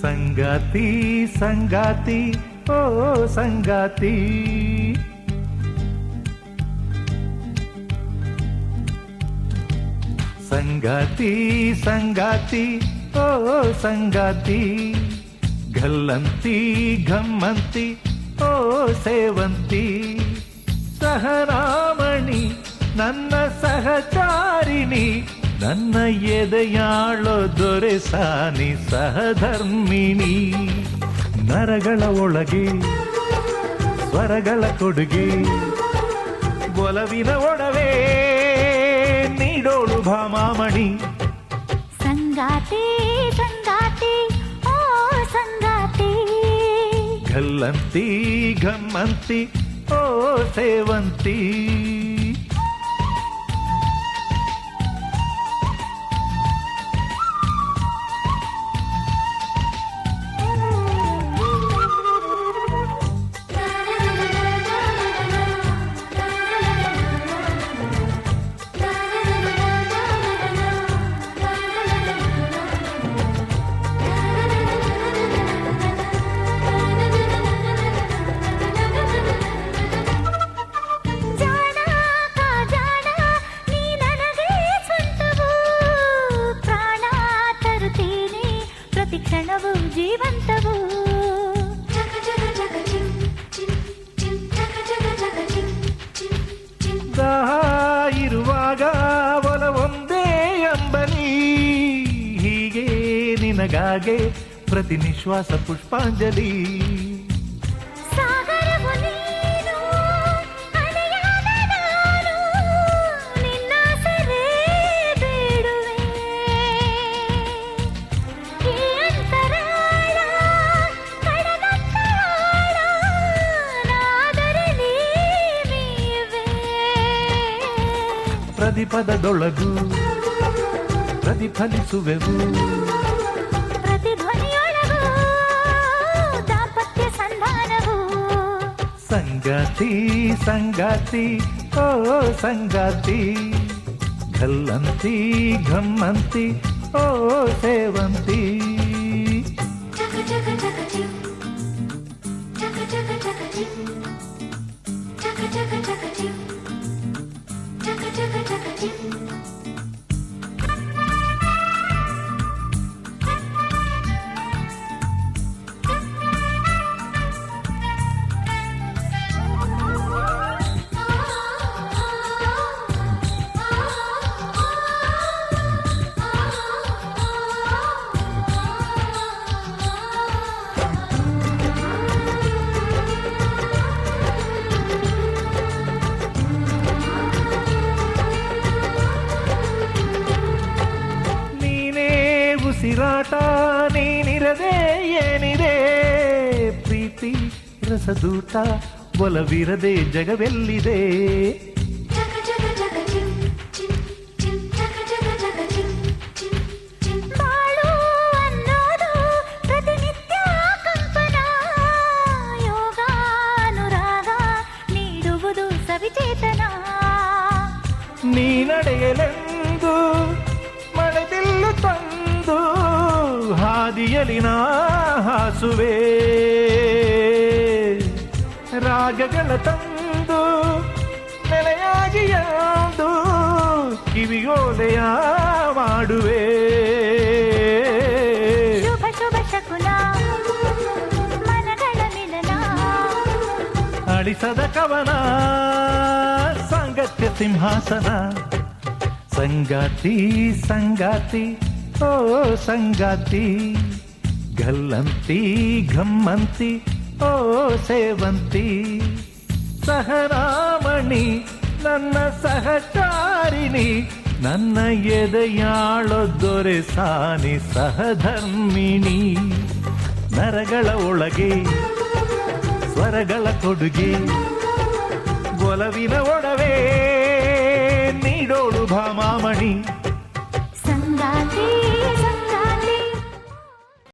ಸಂಗಾತಿ ಸಂಗಾತಿ ಓ ಸಂಗಾತಿ ಸಂಗಾತಿ ಸಂಗಾತಿ ಓ ಸಂಗಾತಿ ಗಲ್ಲಂತಿ ಘಮ್ಮಂತಿ ಓ ಸೇವಂತಿ ಸಹರಾಮಣಿ ನನ್ನ ಸಹಚಾರಿಣಿ ನನ್ನ ಎದೆಯಾಳೋ ದೊರೆ ಸಾನಿ ಸಹಧರ್ಮಿಣಿ ನರಗಳ ಒಳಗೆ ಸ್ವರಗಳ ಕೊಡುಗೆ ಒಲವಿನ ಒಡವೆ ನೀಡೋಳು ಭಾಮಾಮಣಿ ಸಂಗಾತಿ ಸಂಗಾತಿ ಓ ಸಂಗಾತಿ ಗಲ್ಲಂತಿ ಘಮ್ಮಂತಿ ಓ ಸೇವಂತಿ ನಿನಗಾಗೆ ಪ್ರತಿ ನಿಶ್ವಾಸ ಪುಷ್ಪಾಂಜಲಿ ಸಾಗರವು ನೀನು సంగతి సంగతి ఓ సంగతి. గల్లంతి ఘమ్మంతి ఓ సేవంతి. ಉಸಿರಾಟ ನೀನಿರದೆ ಏನಿದೆ ಪ್ರೀತಿ ರಸದೂಟ ಒಲವಿರದೆ ಜಗವೆಲ್ಲಿದೆ ಬಾಳು ಅನ್ನೋದು ಹಾದಿಯಲಿ ನಾ ಹಾಸುವೆ ರಾಗಗಳ ತಂದು ನೆಲೆಯಾಗಿ ಎಂದು ಕಿವಿಯೋಲೆಯ ಮಾಡುವೆ ಶುಭ ಶುಭ ಶಕುನ ಮನಗಳ ಮಿಲನ ಅಳಿಸದ ಕವನ ಸಾಂಗತ್ಯ ಸಿಂಹಾಸನ ಸಂಗಾತಿ ಸಂಗಾತಿ ಓ ಸಂಗಾತಿ ಗಲ್ಲಂತಿ ಘಮ್ಮಂತಿ ಓ ಸೇವಂತಿ ಸಹರಾಮಣಿ ನನ್ನ ಸಹಚಾರಿಣಿ ನನ್ನ ಎದೆಯಾಳೋ ದೊರೆ ಸಾನಿ ಸಹಧರ್ಮಿಣಿ ನರಗಳ ಒಳಗೆ ಸ್ವರಗಳ ಕೊಡುಗೆ ಒಲವಿನ ಒಡವೆ ನೀಡೋಳು ಭಾಮಾಮಣಿ गाते